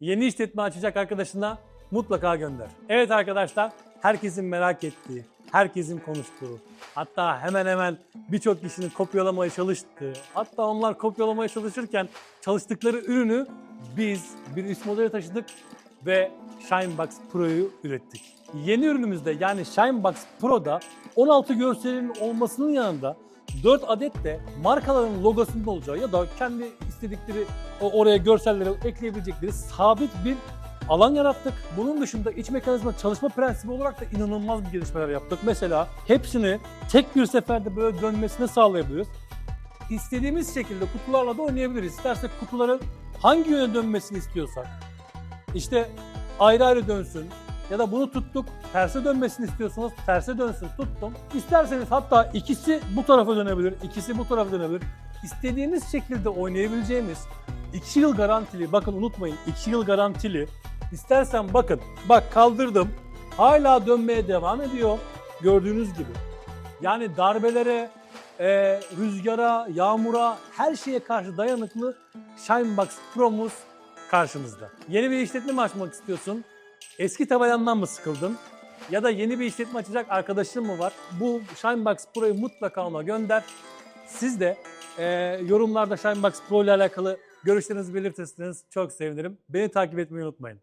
yeni işletme açacak arkadaşına mutlaka gönder. Evet arkadaşlar, herkesin merak ettiği, herkesin konuştuğu, hatta hemen hemen birçok kişinin kopyalamaya çalıştığı, hatta onlar kopyalamaya çalışırken çalıştıkları ürünü biz bir üst modele taşıdık ve Shinebox Pro'yu ürettik. Yeni ürünümüzde yani Shinebox Pro'da 16 görselin olmasının yanında 4 adet de markaların logosunun olacağı ya da kendi istedikleri oraya görselleri ekleyebilecekleri sabit bir alan yarattık. Bunun dışında iç mekanizma çalışma prensibi olarak da inanılmaz bir gelişmeler yaptık. Mesela hepsini tek bir seferde böyle dönmesini sağlayabiliyoruz. İstediğimiz şekilde kutularla da oynayabiliriz. İstersek kutuların hangi yöne dönmesini istiyorsak, işte ayrı ayrı dönsün ya da bunu tuttuk terse dönmesini istiyorsanız terse dönsün tuttum. İsterseniz hatta ikisi bu tarafa dönebilir, ikisi bu tarafa dönebilir. İstediğiniz şekilde oynayabileceğimiz 2 yıl garantili, bakın unutmayın 2 yıl garantili. İstersen bakın, bak kaldırdım, hala dönmeye devam ediyor gördüğünüz gibi. Yani darbelere, e, rüzgara, yağmura, her şeye karşı dayanıklı Shinebox Pro'muz karşımızda. Yeni bir işletme mi açmak istiyorsun? Eski tabanından mı sıkıldın? Ya da yeni bir işletme açacak arkadaşın mı var? Bu Shinebox Pro'yu mutlaka ona gönder. Siz de e, yorumlarda Shinebox Pro ile alakalı görüşlerinizi belirtirseniz çok sevinirim. Beni takip etmeyi unutmayın.